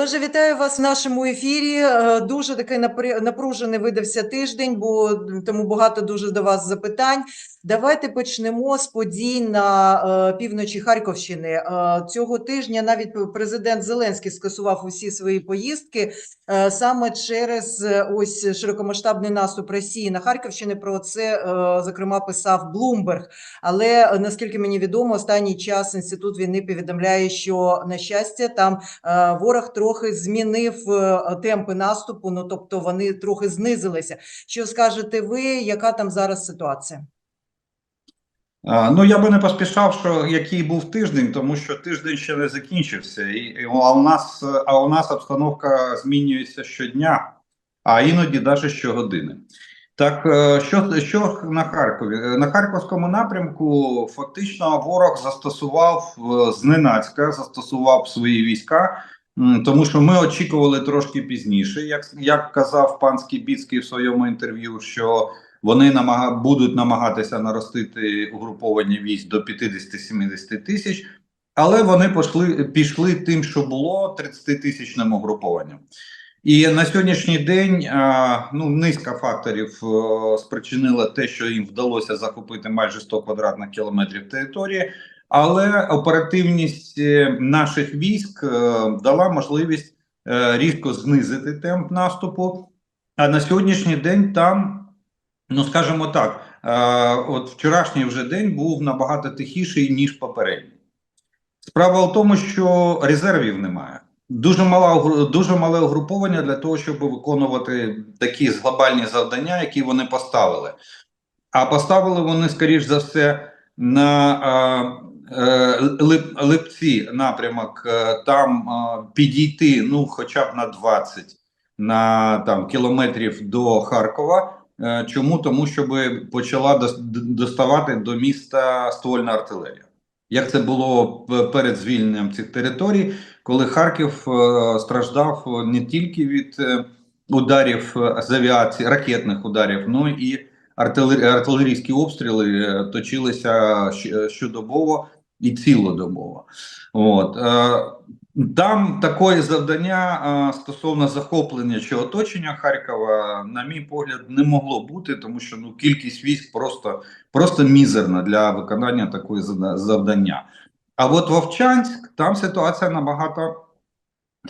Олеже, вітаю вас в нашому ефірі. Е, Дуже такий напружений видався тиждень, бо тому багато дуже до вас запитань. Давайте почнемо з подій на е, півночі Харківщини. Е, Цього тижня навіть президент Зеленський скасував усі свої поїздки е, саме через ось широкомасштабний наступ Росії на Харківщини. Про це зокрема писав Блумберг. Але наскільки мені відомо, останній час інститут війни повідомляє, що на щастя там ворог трохи змінив темпи наступу. Ну тобто вони трохи знизилися. Що скажете ви? Яка там зараз ситуація? Ну, я би не поспішав, що який був тиждень, тому що тиждень ще не закінчився, і, і а у нас а у нас обстановка змінюється щодня, а іноді навіть щогодини. Так, е, що, що на Харкові? Е, На Харківському напрямку фактично ворог застосував е, зненацька, застосував свої війська, тому що ми очікували трошки пізніше. Як, як казав пан Скібіцький в своєму інтерв'ю, що вони намага... будуть намагатися наростити угруповання військ до 50-70 тисяч, але вони пішли, пішли тим, що було 30-тисячним угрупованням. І на сьогоднішній день ну, низка факторів спричинила те, що їм вдалося захопити майже 100 квадратних кілометрів території, але оперативність е, наших військ е, дала можливість е, різко знизити темп наступу. А на сьогоднішній день там Ну, скажімо так, е, от вчорашній вже день був набагато тихіший, ніж попередній. Справа в тому, що резервів немає. Дуже мала дуже мале угруповання для того, щоб виконувати такі глобальні завдання, які вони поставили. А поставили вони, скоріш за все, на е, е, Лип- Липці напрямок, е, там е, підійти ну, хоча б на 20 на там, кілометрів до Харкова. Е, Чому? Тому щоб почала доставати до міста ствольна артилерія. Як це було перед звільненням цих територій, коли Харків е, страждав не тільки від е, ударів з авіації, ракетних ударів, ну і артилер... артилерійські обстріли точилися щодобово і цілодобово. От. Е, там таке завдання стосовно захоплення чи оточення Харкова, на мій погляд, не могло бути, тому що ну кількість військ просто, просто мізерна для виконання такої завдання. А от Вовчанськ там ситуація набагато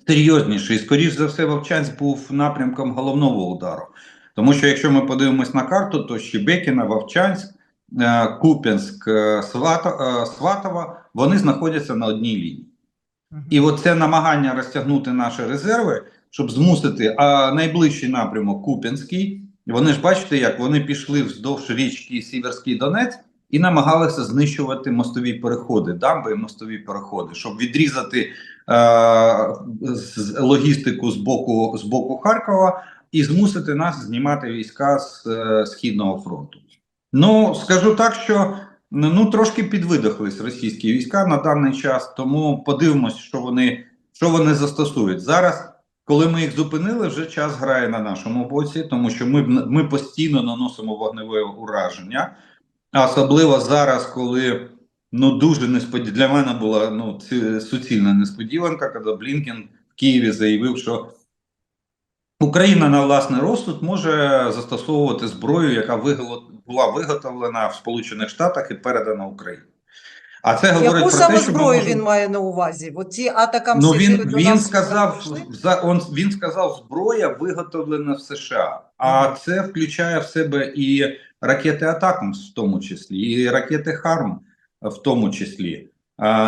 серйозніша. І, скоріш за все, Вовчанськ був напрямком головного удару. Тому що якщо ми подивимось на карту, то Щебекіна, Вовчанськ, е, Куп'янськ, е, е, Сватово, вони знаходяться на одній лінії. І оце намагання розтягнути наші резерви, щоб змусити, а найближчий напрямок Куп'янський, вони ж бачите, як вони пішли вздовж річки Сіверський Донець і намагалися знищувати мостові переходи, дамби і мостові переходи, щоб відрізати е, логістику з боку, з боку Харкова і змусити нас знімати війська з е, Східного фронту. Ну, скажу так, що Ну, ну, трошки підвидохлись російські війська на даний час, тому подивимось, що вони, що вони застосують. Зараз, коли ми їх зупинили, вже час грає на нашому боці, тому що ми, ми постійно наносимо вогневе ураження. Особливо зараз, коли ну дуже несподівано для мене була ну, ці- суцільна несподіванка, коли Блінкен в Києві заявив, що Україна на власний розсуд може застосовувати зброю, яка була виготовлена в Сполучених Штатах і передана Україні. А це говорить Яку про саме те, що зброю можемо- він має на увазі? От ці атакам Ну він він сказав за он він сказав зброя виготовлена в США, а Мгм. це включає в себе і ракети Атакмс, в тому числі, і ракети Харм, в тому числі.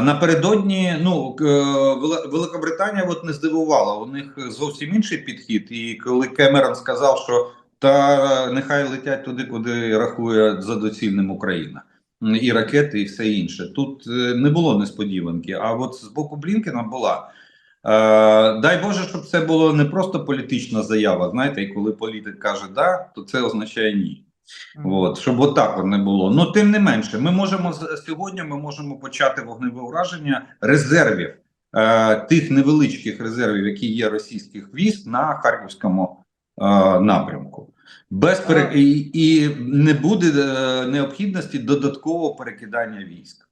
Напередодні, ну Вели- Великобританія от не здивувала. У них зовсім інший підхід. І коли Кемерон сказав, що та нехай летять туди, куди рахує за доцільним Україна. І ракети, і все інше. Тут е, не було несподіванки. А от з боку Блінкена була. Е, дай Боже, щоб це було не просто політична заява. Знаєте, і коли політик каже да, то це означає ні. От, щоб отак от не було. Ну тим не менше, ми можемо сьогодні. Ми можемо почати вогневе ураження резервів е, тих невеличких резервів, які є російських військ на харківському е, напрямку. Без пере... І, і не буде е, необхідності додаткового перекидання військ.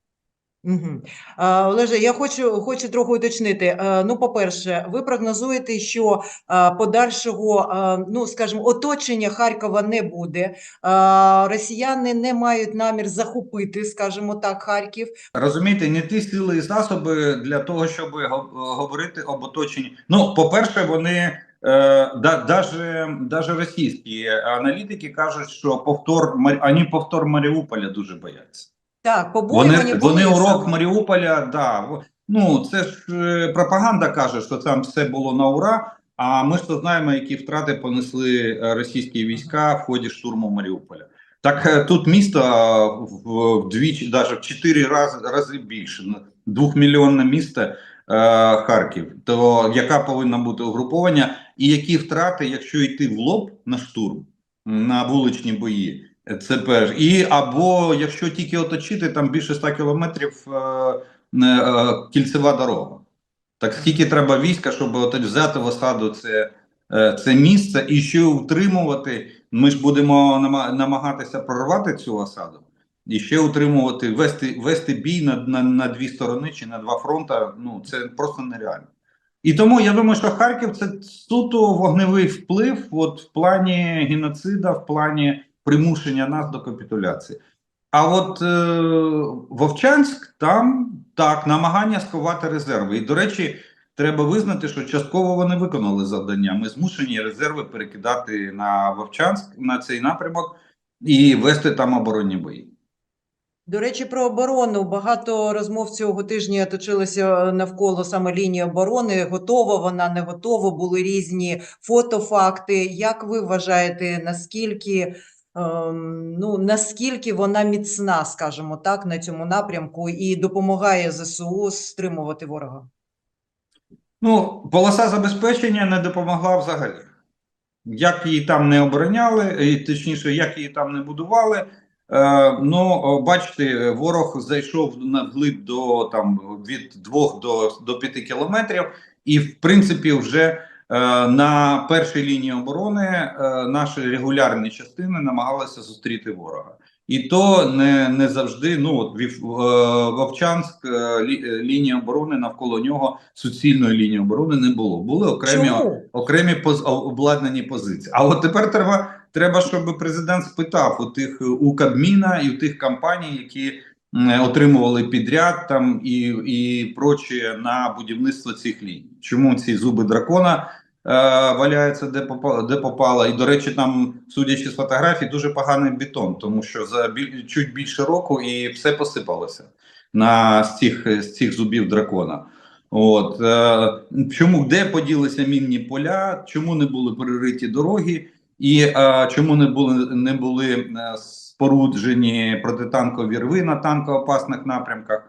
Угу. Олеже, я хочу, хочу трохи уточнити. Е, Ну, по-перше, ви прогнозуєте, що е, подальшого, е, ну, скажімо, оточення Харкова не буде. Росіяни не мають намір захопити, скажімо так, Харків. Розумієте, не ті сили і засоби для того, щоб го- говорити об оточенні. Ну, по-перше, вони да, даже, російські аналітики кажуть, що повтор вони повтор Маріуполя дуже бояться. Так, Вони, вони урок. Маріуполя, да. Ну, це ж е, пропаганда каже, що там все було на ура. А ми ж то знаємо, які втрати понесли е, російські війська в ході штурму Маріуполя. Так е, тут місто вдвічі, навіть в чотири рази, рази більше. Двохмільйонне місто е, Харків. То яка повинна бути угруповання, і які втрати, якщо йти в лоб на штурм, на вуличні бої? Це перш. І або якщо тільки оточити, там більше 100 кілометрів е, е, кільцева дорога. Так скільки треба війська, щоб от взяти в осаду це, е, це місце і ще утримувати. Ми ж будемо нама- намагатися прорвати цю осаду і ще утримувати, вести, вести бій на, на, на дві сторони чи на два фронта. Ну це просто нереально. І тому я думаю, що Харків це суто вогневий вплив, от в плані геноцида, в плані примушення нас до капітуляції. А от е, Вовчанськ там так намагання сховати резерви. І до речі, треба визнати, що частково вони виконали завдання. Ми змушені резерви перекидати на Вовчанськ на цей напрямок і вести там оборонні бої. До речі, про оборону. Багато розмов цього тижня точилося навколо саме лінії оборони. Готова вона, не готова. Були різні фотофакти. Як ви вважаєте, наскільки, ну, наскільки вона міцна, скажімо так, на цьому напрямку і допомагає ЗСУ стримувати ворога? Ну, полоса забезпечення не допомогла взагалі. Як її там не обороняли, точніше, як її там не будували. Е, ну, бачите, ворог зайшов на глиб до там від 2 до, до 5 кілометрів, і в принципі, вже на першій лінії оборони е, наші регулярні частини намагалися зустріти ворога. І то не, не завжди. Ну от е, Вовчанськ, е, лі- е, лінія оборони навколо нього суцільної лінії оборони не було. Були окремі Чому? окремі поз, обладнані позиції. А от тепер треба, треба, щоб президент спитав у тих е, у Кабміна і у тих компаній, які отримували підряд там і, і прочі на будівництво цих ліній. Чому ці зуби дракона е, валяються де попало, де попало? І до речі, там, судячи з фотографій, дуже поганий бетон, тому що за біль, чуть більше року і все посипалося на з цих, з цих зубів дракона. От е, чому де поділися мінні поля, чому не були перериті дороги, і е, чому не були не були е, споруджені протитанкові рви на танкоопасних напрямках?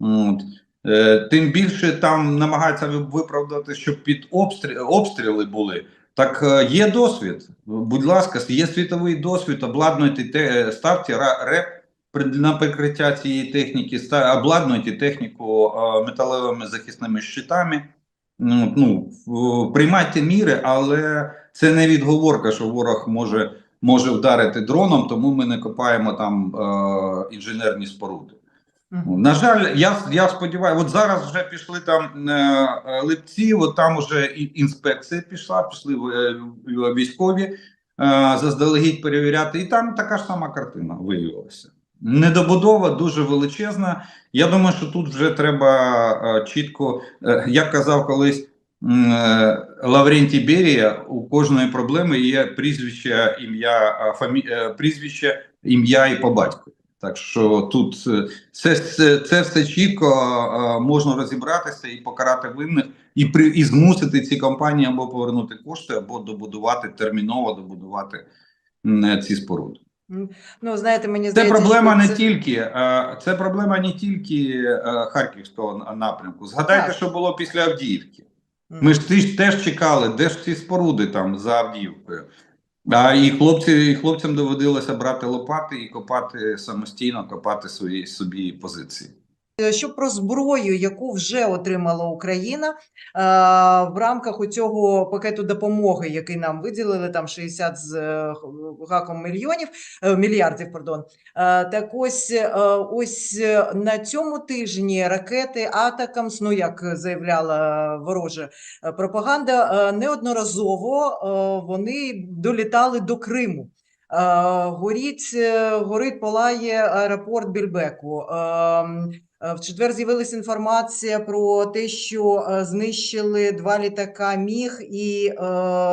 От. Е, тим більше там намагаються виправдати, щоб під обстріли, обстріли були. Так е, є досвід. Будь ласка, є світовий досвід, обладнуйте те, ставте реп на прикриття цієї техніки, ста- обладнуйте техніку е, металевими захисними щитами. Ну, ну, приймайте міри, але це не відговорка, що ворог може, може вдарити дроном, тому ми не копаємо там е, інженерні споруди. На жаль, я, я сподіваюся, от зараз вже пішли там е, липці, от там вже інспекція пішла, пішли е, військові е, заздалегідь перевіряти, і там така ж сама картина виявилася. Недобудова дуже величезна. Я думаю, що тут вже треба е, чітко, е, як казав колись е, Лаврентій Берія, у кожної проблеми є прізвище, ім'я, е, фамі... прізвище, ім'я і по батькові. Так що тут е, це, це, це все чітко е, можна розібратися і покарати винних, і при і змусити ці компанії або повернути кошти, або добудувати терміново добудувати ці споруди. Ну, знаєте, мені Це проблема не це- тільки е, це проблема не тільки е, харківського напрямку. Згадайте, Так. що було після Авдіївки. Ми ж теж чекали, де ж ці споруди там за Авдіївкою. А і хлопці, і хлопцям доводилося брати лопати і копати самостійно, копати свої собі позиції. Е, Що про зброю, яку вже отримала Україна е, в рамках цього пакету допомоги, який нам виділили, там 60 з е, гаком мільйонів, мільярдів, пардон. Так ось, ось на цьому тижні ракети Атакамс, ну як заявляла ворожа пропаганда, неодноразово вони долітали до Криму. Е, Горіть, е, горить, палає аеропорт Більбеку. Е, В четвер з'явилася інформація про те, що е, знищили два літака Міг і е,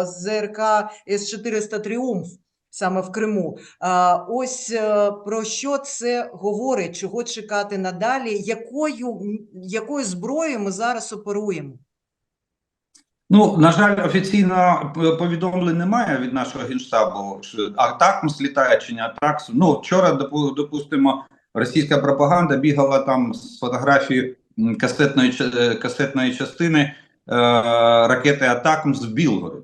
ЗРК С-400 Тріумф саме в Криму. Ось е, про що це говорить, чого чекати надалі, якою, якою зброєю ми зараз оперуємо? Ну, на жаль, офіційно повідомлень немає від нашого генштабу, атакмс літає чи не атакс. Ну, вчора, допу- допустимо, російська пропаганда бігала там з фотографії касетної, е, касетної частини е, ракети Атакмс в Білгород.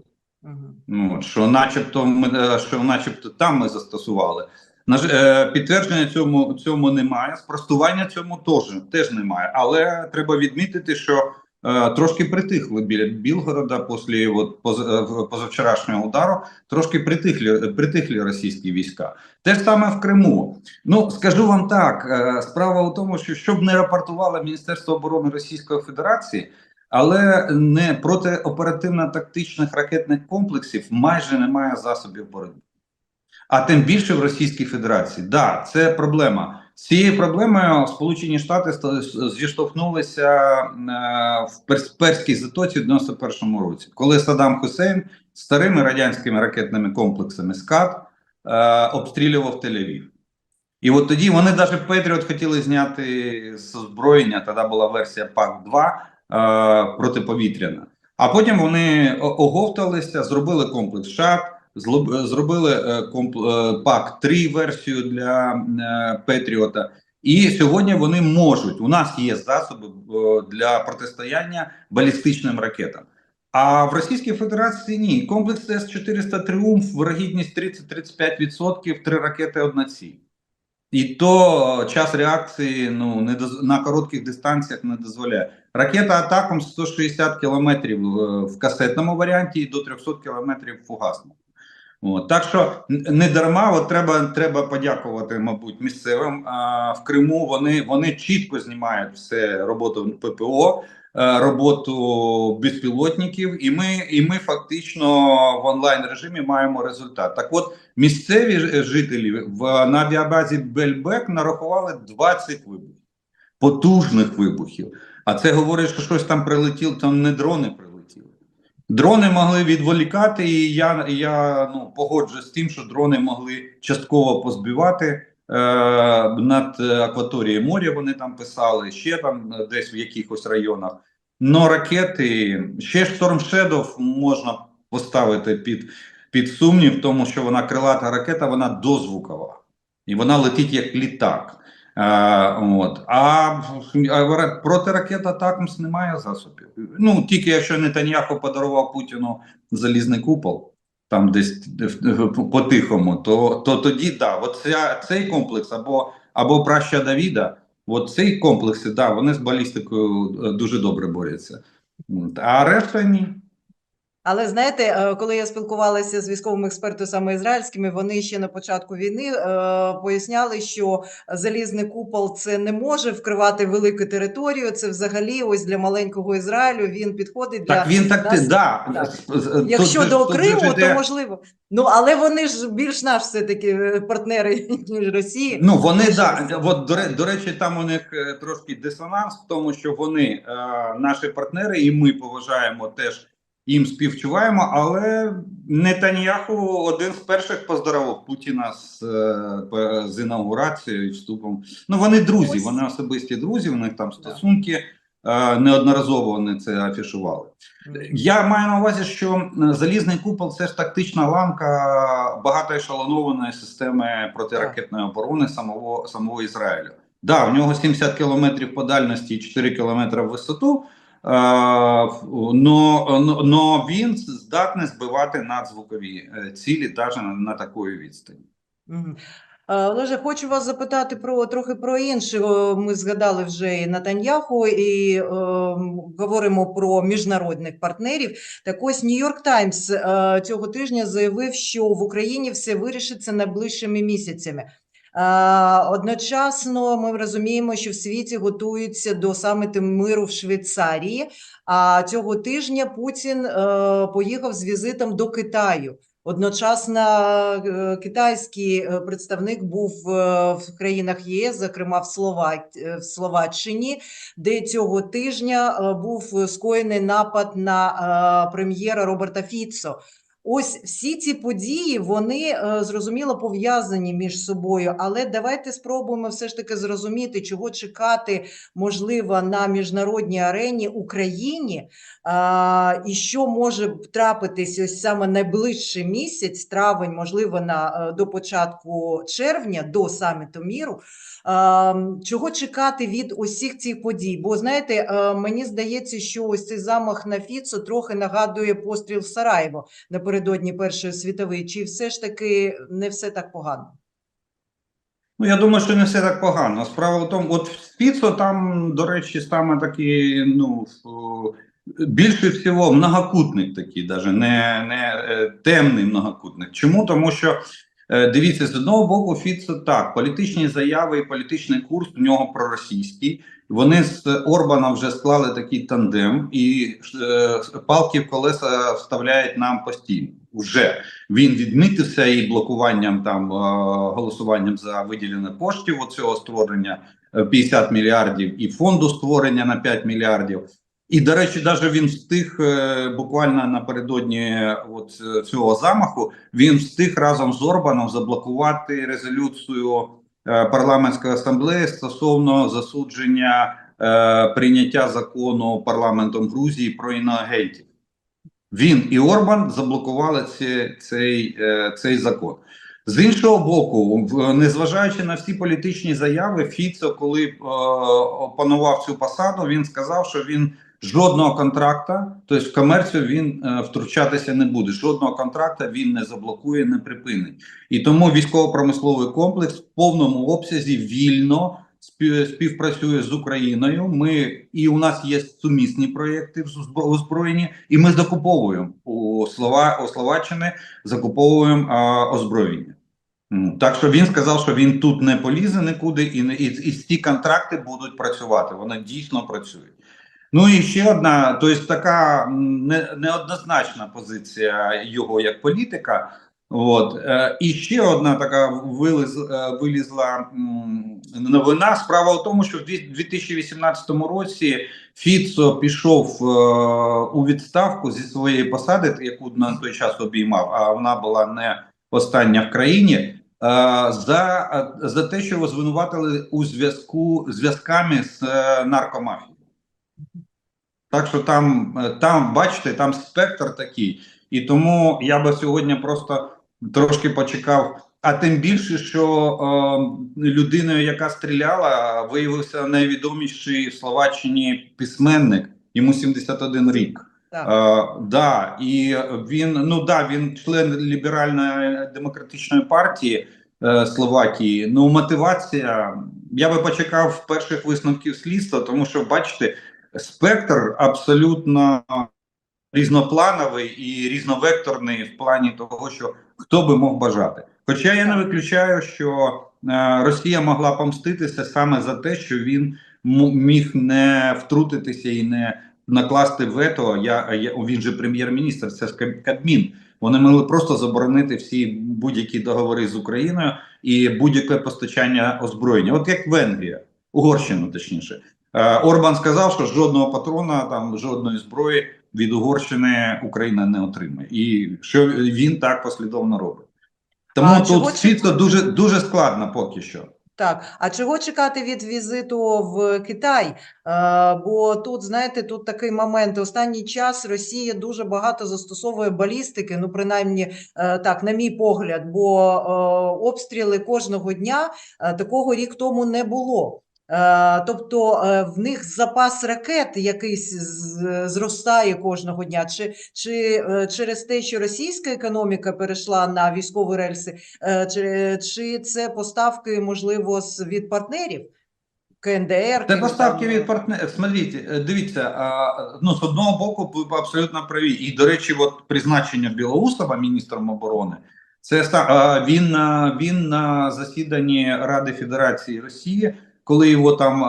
Ну, що начебто ми, е, що начебто там ми застосували. На ж- е, підтвердження цьому, цьому немає, спростування цьому теж, теж немає. Але треба відмітити, що трошки притихли біля Білгорода після от, е, позавчорашнього удару, трошки притихли, притихли російські війська. Те ж саме в Криму. Ну, скажу вам так, е, справа у тому, що щоб не рапортувало Міністерство оборони Російської Федерації, але не проти оперативно-тактичних ракетних комплексів майже немає засобів боротьби. А тим більше в Російській Федерації. Да, це проблема. Цією проблемою Сполучені Штати зіштовхнулися е, в Перській затоці в 91-му році, коли Саддам Хусейн старими радянськими ракетними комплексами СКАД е, обстрілював Тель-Авів. І от тоді вони навіть Петріот хотіли зняти з озброєння. Тоді була версія ПАК-2 е, протиповітряна. А потім вони оговталися, зробили комплекс ШАТ, зробили е, е, ПАК-3 версію для е, Петріота. І сьогодні вони можуть. У нас є засоби для протистояння балістичним ракетам. А в Російській Федерації ні. Комплекс С-400 Тріумф, вирогідність 30-35%, три ракети одна ціль. І то час реакції ну не доз... на коротких дистанціях не дозволяє. Ракета атаком 160 кілометрів е, в касетному варіанті і до 300 кілометрів в фугасному. От. Так що не дарма, от треба, треба подякувати, мабуть, місцевим. А, в Криму вони, вони чітко знімають все роботу ППО, е, роботу безпілотників, і ми, і ми фактично в онлайн режимі маємо результат. Так от місцеві жителі в на авіабазі Бельбек нарахували 20 вибухів, потужних вибухів. А це говорить, що щось там прилетіло, там не дрони прилетіли. Дрони могли відволікати, і я, я ну, погоджуюсь з тим, що дрони могли частково позбивати е, над акваторією моря. Вони там писали, ще там десь в якихось районах. Но ракети, ще Storm Shadow можна поставити під, під сумнів, тому що вона крилата ракета, вона дозвукова. І вона летить як літак. А, от. а, а проти Атакмс немає засобів. Ну, тільки якщо Нетаньяху подарував Путіну залізний купол, там десь по-тихому, то, то тоді да, от ця, цей комплекс або, або праща Давіда, от цей комплекси, да, вони з балістикою е, дуже добре борються. А решта ні. Але знаєте, е, коли я спілкувалася з військовими експертами саме ізраїльськими, вони ще на початку війни е, поясняли, що залізний купол це не може вкривати велику територію. Це взагалі ось для маленького Ізраїлю він підходить для Так він так, ти, да. так. Якщо тут до тут Криму, ж то іде- можливо. Ну але вони ж більш наш все таки партнери ніж Росії. Ну вони да Росії. от до, до речі, там у них е, трошки дисонанс в тому, що вони е, наші партнери, і ми поважаємо теж їм співчуваємо. Але Нетаньяху один з перших поздоровив Путіна з, е, з інаугурацією і вступом. Ну вони друзі, вони особисті друзі. У них там стосунки. Е, неодноразово вони це афішували. Я маю на увазі, що залізний купол це ж тактична ланка багатоешелонованої системи протиракетної оборони самого самого Ізраїлю. Да, в нього 70 кілометрів по дальності і 4 кілометри в висоту. Е, но, но, він здатний збивати надзвукові е, цілі навіть на, такої відстані. Е, Олеже, хочу вас запитати про трохи про інше. Ми згадали вже і Натаньяху, і е, говоримо про міжнародних партнерів. Так ось Нью-Йорк Таймс цього тижня заявив, що в Україні все вирішиться найближчими місяцями. Е, Одночасно ми розуміємо, що в світі готуються до саміту миру в Швейцарії. А цього тижня Путін е, поїхав з візитом до Китаю. Одночасно е, китайський представник був в країнах ЄС, зокрема в, Словак... в Словаччині, де цього тижня був скоєний напад на прем'єра Роберта Фіцо. Ось всі ці події, вони е, зрозуміло пов'язані між собою, але давайте спробуємо все ж таки зрозуміти, чого чекати можливо на міжнародній арені Україні, і що може трапитись ось саме найближчий місяць, травень, можливо, на е, до початку червня, до саміту міру. Чого чекати від усіх цих подій? Бо знаєте, е, мені здається, що ось цей замах на Фіцо трохи нагадує постріл в Сараєво напередодні Першої світової. Чи все ж таки не все так погано? Ну, я думаю, що не все так погано. Справа в тому, от в Спіцо там, до речі, саме такий, ну, більше всього многокутник такий, навіть не, не е, темний многокутник. Чому? Тому що, дивіться, з одного боку, Фіцо так, політичні заяви і політичний курс у нього проросійський. Вони з Орбаном вже склали такий тандем, і е, палки в колеса вставляють нам постійно. Вже він відмітився і блокуванням там е, голосуванням за виділення коштів оцього створення е, 50 мільярдів і фонду створення на 5 мільярдів. І до речі, навіть він встиг е, буквально напередодні от е, цього замаху. Він встиг разом з Орбаном заблокувати резолюцію е, парламентської асамблеї стосовно засудження е, прийняття закону парламентом Грузії про іноагентів. Він і Орбан заблокували ці, цей, е, цей закон. З іншого боку, незважаючи на всі політичні заяви, Фіцо, коли е, опанував цю посаду, він сказав, що він жодного контракта, тобто в комерцію він е, втручатися не буде. Жодного контракта він не заблокує, не припинить. І тому військово-промисловий комплекс в повному обсязі вільно співпрацює з Україною. Ми і у нас є сумісні проєкти в озброєнні, і ми закуповуємо у Слова у Словаччини закуповуємо а, озброєння. Так що він сказав, що він тут не полізе нікуди, і, і, і ці контракти будуть працювати. Вони дійсно працюють. Ну і ще одна, то тобто така не, неоднозначна позиція його як політика. От е, і ще одна така виліз, е, вилізла новина. Справа в тому, що в дві- 2018 році Фіцо пішов е, у відставку зі своєї посади, яку на той час обіймав, а вона була не остання в країні. За, за те, що його звинуватили у зв'язку зв'язками з наркомафією. Так що там, е, там, бачите, там спектр такий. І тому я би сьогодні просто трошки почекав. А тим більше, що е, людиною, яка стріляла, виявився найвідоміший в Словаччині письменник. Йому 71 рік. Так. Е, да, і він ну да, він член ліберальної демократичної партії е, Словакії. Ну, мотивація. Я би почекав перших висновків слідства, тому що бачите, спектр абсолютно різноплановий і різновекторний в плані того, що хто би мог бажати. Хоча я не виключаю, що е, Росія могла помститися саме за те, що він міг не втрутитися і не накласти вето. Я, я він же прем'єр-міністр, це ж Каб- Кабмін. Вони могли просто заборонити всі будь-які договори з Україною і будь-яке постачання озброєння, от як Венгрія, Угорщина, точніше. Е, Орбан сказав, що жодного патрона, там жодної зброї від Угорщини Україна не отримає, і що він так послідовно робить. Тому А тут чекати? дуже дуже складно поки що. Так, а чого чекати від візиту в Китай? Е, Бо тут, знаєте, тут такий момент. Останній час Росія дуже багато застосовує балістики, ну принаймні е, так, на мій погляд, бо е, обстріли кожного дня е, такого рік тому не було. Е, Тобто е, в них запас ракет якийсь зростає кожного дня, чи, чи е, через те, що російська економіка перейшла на військові рельси, чи, чи це поставки, можливо, від партнерів? КНДР, Це поставки від партнерів. Смотрите, дивіться, ну з одного боку, ви абсолютно праві. І до речі, от призначення Білоусова міністром оборони. Це він він на засіданні Ради Федерації Росії, коли його там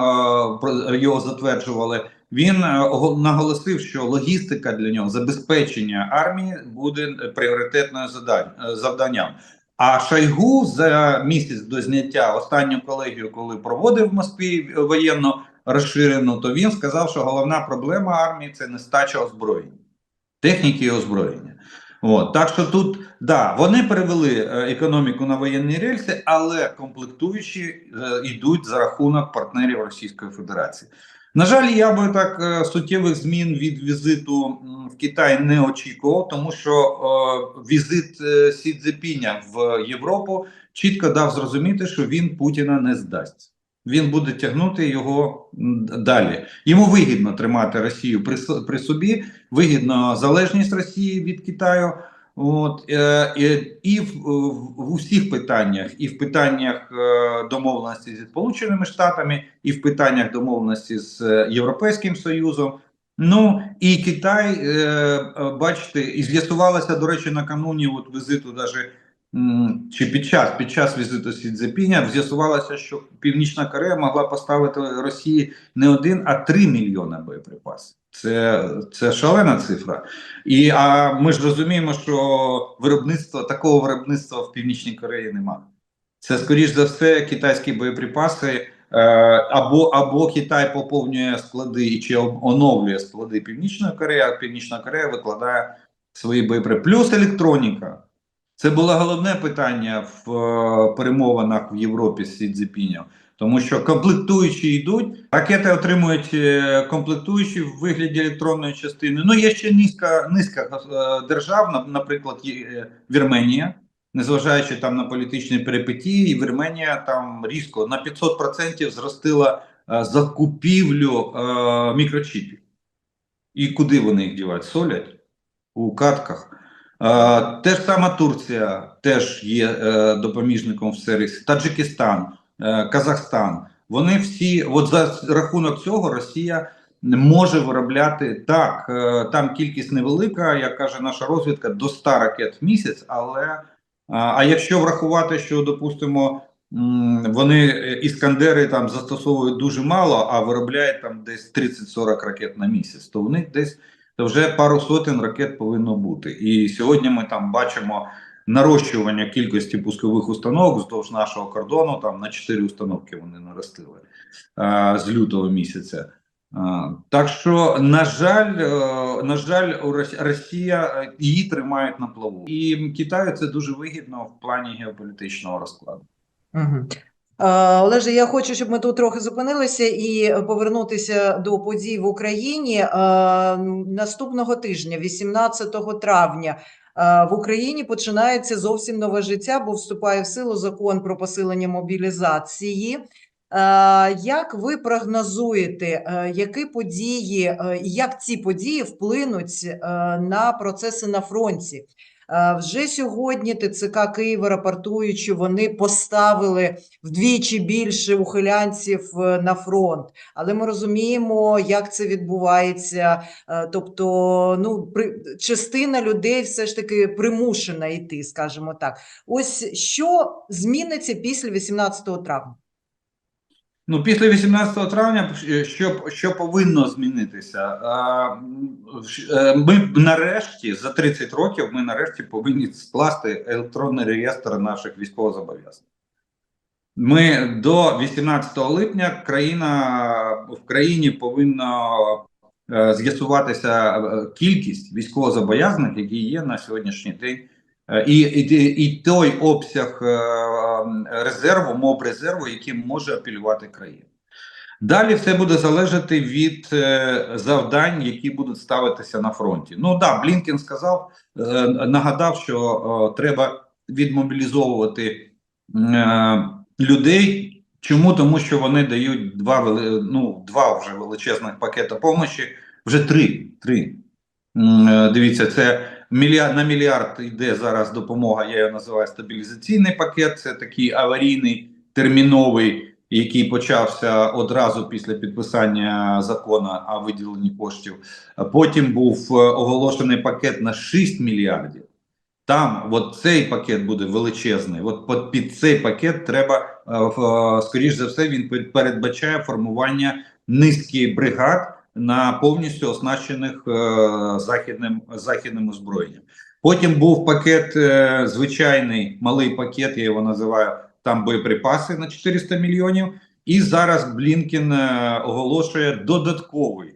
про- його затверджували. Він е, наголосив, що логістика для нього забезпечення армії буде пріоритетною е, завданням. А Шойгу за місяць до зняття останню колегію, коли проводив в Москві воєнну розширену, то він сказав, що головна проблема армії це нестача озброєння, техніки і озброєння. От так що тут да вони перевели е, економіку на воєнні рельси, але комплектуючі е, йдуть за рахунок партнерів Російської Федерації. На жаль, я би так е, суттєвих змін від візиту в Китай не очікував, тому що візит Сі Цзепіня в Європу чітко дав зрозуміти, що він Путіна не здасть. Він буде тягнути його далі. Йому вигідно тримати Росію при, при собі, вигідно залежність Росії від Китаю. От е, і, в, в, усіх питаннях, і в питаннях е, домовленості зі Сполученими Штатами, і в питаннях домовленості з е, Європейським Союзом. Ну і Китай, е, е, бачите, і з'ясувалося, до речі, накануні от візиту, даже м, чи під час під час візиту Сі Цзепіня, з'ясувалося, що Північна Корея могла поставити Росії не один, а три мільйони боєприпасів. Це, це шалена цифра. І а ми ж розуміємо, що виробництва такого виробництва в Північній Кореї немає. Це скоріш за все китайські боєприпаси, е, або або Китай поповнює склади чи оновлює склади Північної Кореї, а Північна Корея викладає свої боєприпаси. Плюс електроніка. Це було головне питання в е, перемовинах в Європі з Сі Тому що комплектуючі йдуть, ракети отримують е, комплектуючі в вигляді електронної частини. Ну є ще низка низка е, держав, наприклад, Вірменія, незважаючи там на політичні перипетії, Вірменія там різко на 500% зростила е, закупівлю е, мікрочіпів. І куди вони їх дівають? Солять у катках. Те ж сама Турція теж є е, допоміжником в сервісі, Таджикистан, е, Казахстан. Вони всі, от за рахунок цього, Росія може виробляти так. Е, там кількість невелика, як каже наша розвідка, до 100 ракет в місяць. Але а, якщо врахувати, що допустимо. Вони іскандери там застосовують дуже мало, а виробляють там десь 30-40 ракет на місяць. То в них десь то вже пару сотень ракет повинно бути. І сьогодні ми там бачимо нарощування кількості пускових установок вздовж нашого кордону. Там на 4 установки вони наростили а, з лютого місяця. А, так що, на жаль, е, на жаль, Росія е, її тримають на плаву, і Китаю це дуже вигідно в плані геополітичного розкладу. Угу. Олеже, я хочу, щоб ми тут трохи зупинилися і повернутися до подій в Україні. Е, Наступного тижня, 18 травня, е, в Україні починається зовсім нове життя, бо вступає в силу закон про посилення мобілізації. Е, Як ви прогнозуєте, е, які події, е, як ці події вплинуть е, на процеси на фронті? Е, Вже сьогодні ТЦК Києва рапортують, що вони поставили вдвічі більше ухилянців е, на фронт. Але ми розуміємо, як це відбувається. Е, Тобто, ну, при, частина людей все ж таки примушена йти, скажімо так. Ось що зміниться після 18 травня? Ну, після 18 травня, е, що, що повинно змінитися? Е, Ми нарешті за 30 років ми нарешті повинні скласти електронний реєстр наших військовозобов'язаних. Ми до 18 липня країна в країні повинна е, з'ясуватися кількість військовозобов'язаних, які є на сьогоднішній день. Е, І, і, і той обсяг е, резерву, моб резерву, яким може апелювати країна. Далі все буде залежати від е, завдань, які будуть ставитися на фронті. Ну да, Блінкен сказав, е, нагадав, що е, треба відмобілізовувати е, людей Чому? Тому що вони дають два ну, два вже величезних пакета помощі, вже три. три. Е, Дивіться, це мільярд на мільярд йде зараз допомога. Я його називаю стабілізаційний пакет. Це такий аварійний, терміновий, який почався одразу після підписання закону о виділенні коштів. Потім був е, оголошений пакет на 6 мільярдів. Там от цей пакет буде величезний. От під, цей пакет треба, е, е, скоріш за все, він передбачає формування низки бригад на повністю оснащених е, західним західним озброєнням. Потім був пакет е, звичайний малий пакет, я його називаю там боєприпаси на 400 мільйонів. І зараз Блінкен е, оголошує додатковий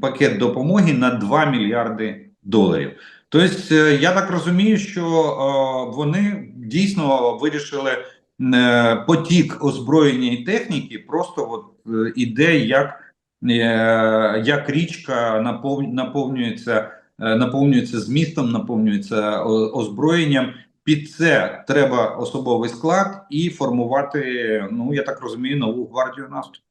пакет допомоги на 2 мільярди доларів. Тобто, я так розумію, що вони дійсно вирішили потік озброєння і техніки, просто от іде як, як річка напов- наповнюється, е, наповнюється змістом, наповнюється озброєнням. Під це треба особовий склад і формувати, ну я так розумію, нову гвардію наступу.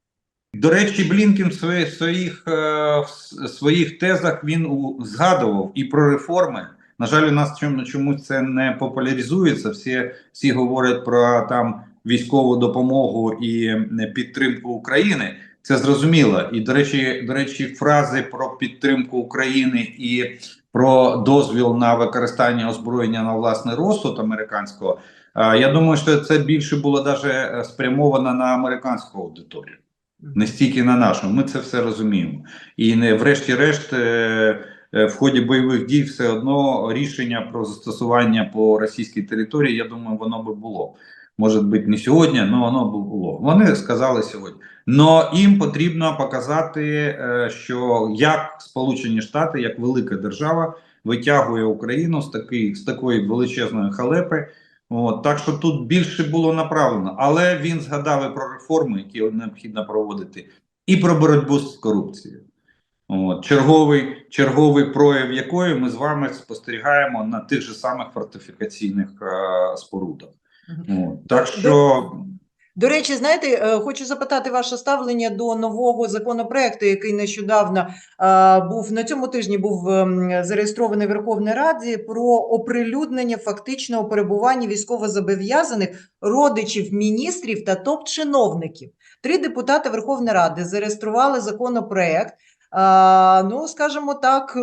До речі, Блінкен в своїх е, в своїх тезах він згадував і про реформи. На жаль, у нас чому чомусь це не популяризується. Всі, всі говорять про там військову допомогу і е, підтримку України. Це зрозуміло. І до речі, до речі, фрази про підтримку України і про дозвіл на використання озброєння на власний розсуд американського. е, Я думаю, що це більше було даже спрямовано на американську аудиторію не стільки на нашу. Ми це все розуміємо. І не врешті-решт, е, е, в ході бойових дій все одно рішення про застосування по російській території, я думаю, воно би було. Може бути не сьогодні, але воно би було. Вони сказали сьогодні. Но їм потрібно показати, е, що як Сполучені Штати, як велика держава, витягує Україну з такої з такої величезної халепи. От, так що тут більше було направлено, але він згадав і про реформи, які необхідно проводити, і про боротьбу з корупцією. От, черговий, черговий прояв якої ми з вами спостерігаємо на тих же самих фортифікаційних е, спорудах. От, так що До речі, знаєте, е, хочу запитати ваше ставлення до нового законопроекту, який нещодавно е, був на цьому тижні був ем, зареєстрований Верховній Раді про оприлюднення фактичного перебування військовозобов'язаних родичів міністрів та топ-чиновників. Три депутати Верховної Ради зареєстрували законопроект. А, ну, скажімо так,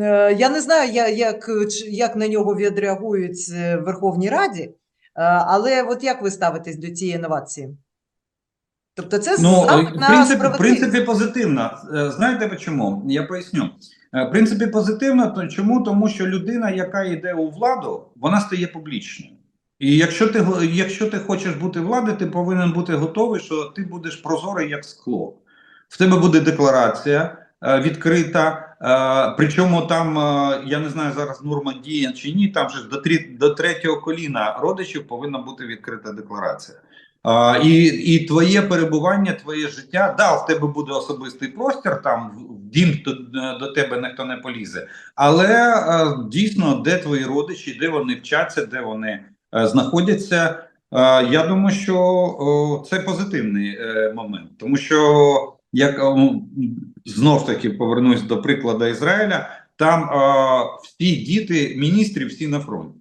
е, я не знаю, як, як на нього відреагують е, в Верховній Раді. Е, Але от як ви ставитесь до цієї інновації? Тобто це Ну, запит в на принципі, в принципі, позитивно. Е, Знаєте чому? Я поясню. Е, В принципі, позитивно, то чому? Тому що людина, яка йде у владу, вона стає публічною. І якщо ти якщо ти хочеш бути влади, ти повинен бути готовий, що ти будеш прозорий як скло. В тебе буде декларація е, відкрита. Е, причому там е, я не знаю зараз норма діє чи ні. Там же до до третього коліна родичів повинна бути відкрита декларація. А, і, і твоє перебування, твоє життя, да, в тебе буде особистий простір, там в- дім е, до тебе ніхто не полізе. Але е, дійсно, де твої родичі, де вони вчаться, де вони е, знаходяться. Е, я думаю, що о, це позитивний е, момент, тому що як знов таки повернусь до прикладу Ізраїля, там всі діти міністрів, всі на фронті.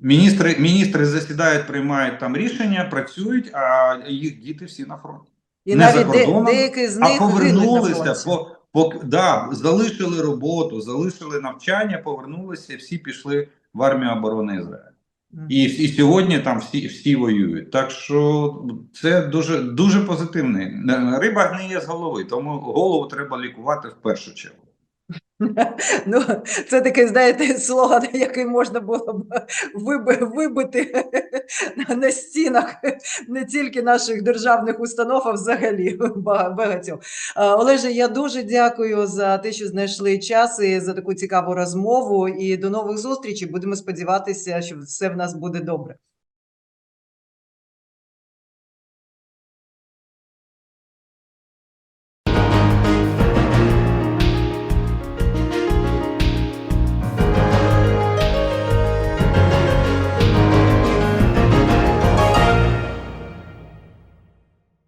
Міністри, міністри засідають, приймають там рішення, працюють, а їх діти всі на фронті. І не за навіть де, з них на повернулися, по, по, да, залишили роботу, залишили навчання, повернулися, всі пішли в армію оборони Ізраїлю. І, і сьогодні там всі, всі воюють. Так що це дуже, дуже позитивний. Риба гниє з голови, тому голову треба лікувати в першу чергу. Ну, це такий, знаєте, слоган, який можна було б виби- вибити на- на стінах не тільки наших державних установ, а взагалі бага- багатьох. Олеже, я дуже дякую за те, що знайшли час і за таку цікаву розмову. І до нових зустрічей. Будемо сподіватися, що все в нас буде добре.